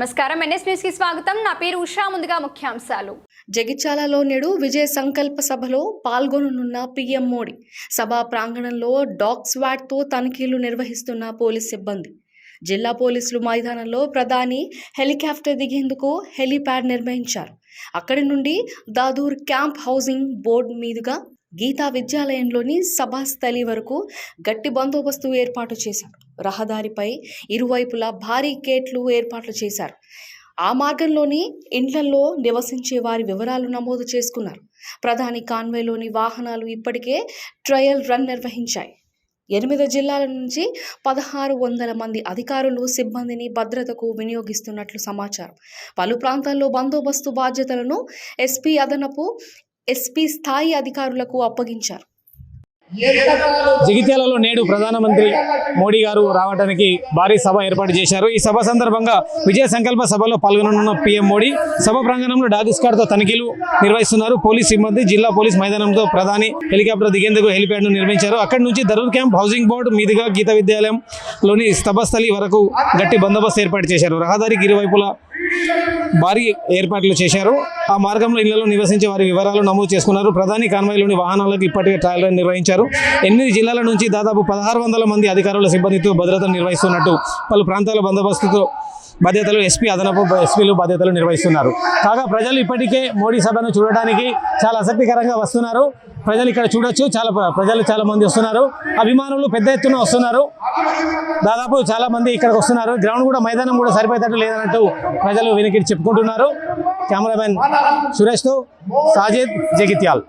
నమస్కారం. ఎన్ఎస్ న్యూస్కి స్వాగతం. నా పేరు ఉషా. ముందుగా ముఖ్యాంశాలు. జగిత్యాలలో నేడు విజయ సంకల్ప సభలో పాల్గొననున్న పీఎం మోడీ. సభా ప్రాంగణంలో డాగ్ స్వాట్తో తనిఖీలు నిర్వహిస్తున్న పోలీస్ సిబ్బంది. జిల్లా పోలీసులు మైదానంలో ప్రధాని హెలికాప్టర్ దిగేందుకు హెలీప్యాడ్ నిర్వహించారు. అక్కడి నుండి దాదూర్ క్యాంప్ హౌసింగ్ బోర్డు మీదుగా గీతా విద్యాలయంలోని సభాస్థలి వరకు గట్టి బందోబస్తు ఏర్పాటు చేశారు. రహదారిపై ఇరువైపులా భారీ గేట్లు ఏర్పాట్లు చేశారు. ఆ మార్గంలోని ఇండ్లల్లో నివసించే వారి వివరాలు నమోదు చేసుకున్నారు. ప్రధాని కాన్వేలోని వాహనాలు ఇప్పటికే ట్రయల్ రన్ నిర్వహించాయి. ఎనిమిది జిల్లాల నుంచి పదహారు వందల మంది అధికారులు సిబ్బందిని భద్రతకు వినియోగిస్తున్నట్లు సమాచారం. పలు ప్రాంతాల్లో బందోబస్తు బాధ్యతలను ఎస్పీ అదనపు ఎస్పీ స్థాయి అధికారులకు అప్పగించారు. జగిత్యాలలో నేడు ప్రధానమంత్రి మోడీ గారు రావడానికి భారీ సభ ఏర్పాటు చేశారు. ఈ సభ సందర్భంగా విజయ సంకల్ప సభలో పాల్గొననున్న పీఎం మోడీ సభ ప్రాంగణంలో డాగ్ తనిఖీలు నిర్వహిస్తున్నారు. పోలీస్ సిబ్బంది జిల్లా పోలీస్ మైదానంతో ప్రధాని హెలికాప్టర్ దిగేందుకు హెలిప్యాడ్ను నిర్మించారు. అక్కడి నుంచి దరూర్ క్యాంప్ హౌసింగ్ బోర్డు మీదుగా గీత విద్యాలయంలోని స్తభస్థలి వరకు గట్టి బందోబస్తు ఏర్పాటు చేశారు. రహదారికి ఇరువైపులా భారీ ఏర్పాట్లు చేశారు. ఆ మార్గంలో ఇళ్ళలో నివసించే వారి వివరాలు నమోదు చేసుకున్నారు. ప్రధాని కాన్వాయ్లోని వాహనాలకు ఇప్పటికే ట్రయల్ నిర్వహించారు. నిర్వహించారు ఎనిమిది జిల్లాల నుంచి దాదాపు పదహారు వందల మంది అధికారుల సిబ్బందితో భద్రత నిర్వహిస్తున్నట్టు పలు ప్రాంతాల బందోబస్తుతో బాధ్యతలు ఎస్పీ అదనపు ఎస్పీలు బాధ్యతలు నిర్వహిస్తున్నారు. కాగా ప్రజలు ఇప్పటికే మోడీ సభను చూడడానికి చాలా ఆసక్తికరంగా వస్తున్నారు. ప్రజలు ఇక్కడ చూడొచ్చు. చాలా ప్రజలు చాలా మంది వస్తున్నారు. అభిమానులు పెద్ద ఎత్తున వస్తున్నారు. దాదాపు చాలా మంది ఇక్కడికి వస్తున్నారు. గ్రౌండ్ కూడా మైదానం కూడా సరిపోయేటట్టు లేదన్నట్టు ప్రజలు వెనక్కి చెప్పుకుంటున్నారు. కెమెరామెన్ సురేష్తో సాజిద్ జగిత్యాల్.